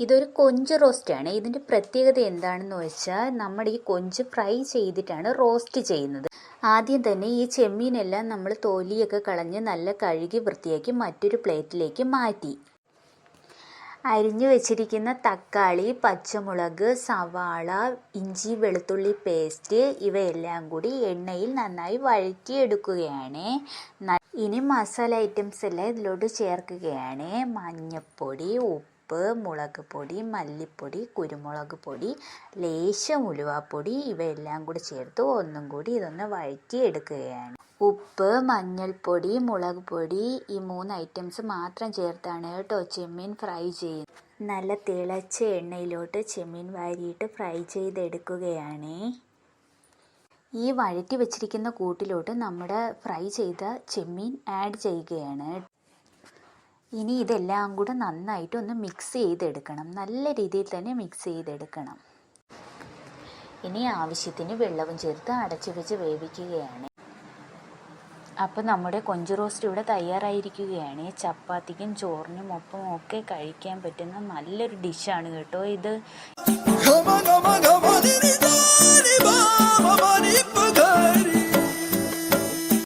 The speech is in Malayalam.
ഇതൊരു കൊഞ്ച് റോസ്റ്റാണ്. ഇതിന്റെ പ്രത്യേകത എന്താണെന്ന് വെച്ചാൽ നമ്മുടെ ഈ കൊഞ്ച് ഫ്രൈ ചെയ്തിട്ടാണ് റോസ്റ്റ് ചെയ്യുന്നത്. ആദ്യം തന്നെ ഈ ചെമ്മീനെല്ലാം നമ്മൾ തോലിയൊക്കെ കളഞ്ഞ് നല്ല കഴുകി വൃത്തിയാക്കി മറ്റൊരു പ്ലേറ്റിലേക്ക് മാറ്റി. അരിഞ്ഞു വെച്ചിരിക്കുന്ന തക്കാളി പച്ചമുളക് സവാള ഇഞ്ചി വെളുത്തുള്ളി പേസ്റ്റ് ഇവയെല്ലാം കൂടി എണ്ണയിൽ നന്നായി വഴറ്റിയെടുക്കുകയാണ്. ഇനി മസാല ഐറ്റംസ് എല്ലാം ഇതിലോട്ട് ചേർക്കുകയാണ്. മഞ്ഞൾപ്പൊടി ഉപ്പ് മുളക് പൊടി മല്ലിപ്പൊടി കുരുമുളക് പൊടി ലേശം ഉലുവാപ്പൊടി ഇവയെല്ലാം കൂടി ചേർത്ത്. ഒന്നും കൂടി ഇതൊന്ന് വഴറ്റിയെടുക്കുകയാണ്. ഉപ്പ് മഞ്ഞൾപ്പൊടി മുളക് പൊടി ഈ മൂന്ന് ഐറ്റംസ് മാത്രം ചേർത്താണ് കേട്ടോ ചെമ്മീൻ ഫ്രൈ ചെയ്യുന്നത്. നല്ല തിളച്ച എണ്ണയിലോട്ട് ചെമ്മീൻ വാരിയിട്ട് ഫ്രൈ ചെയ്തെടുക്കുകയാണ്. ഈ വഴറ്റി വെച്ചിരിക്കുന്ന കൂട്ടിലോട്ട് നമ്മുടെ ഫ്രൈ ചെയ്ത ചെമ്മീൻ ആഡ് ചെയ്യുകയാണ് ഇനി ഇതെല്ലാം കൂടെ നന്നായിട്ട് ഒന്ന് മിക്സ് ചെയ്തെടുക്കണം. നല്ല രീതിയിൽ തന്നെ മിക്സ് ചെയ്തെടുക്കണം. ഇനി ആവശ്യത്തിന് വെള്ളവും ചേർത്ത് അടച്ചു വെച്ച് വേവിക്കുകയാണ്. അപ്പോൾ നമ്മുടെ കൊഞ്ച് റോസ്റ്റ് ഇവിടെ തയ്യാറായിരിക്കുകയാണ്. ചപ്പാത്തിക്കും ചോറിനും ഒപ്പം ഒക്കെ കഴിക്കാൻ പറ്റുന്ന നല്ലൊരു ഡിഷാണ് കേട്ടോ ഇത്.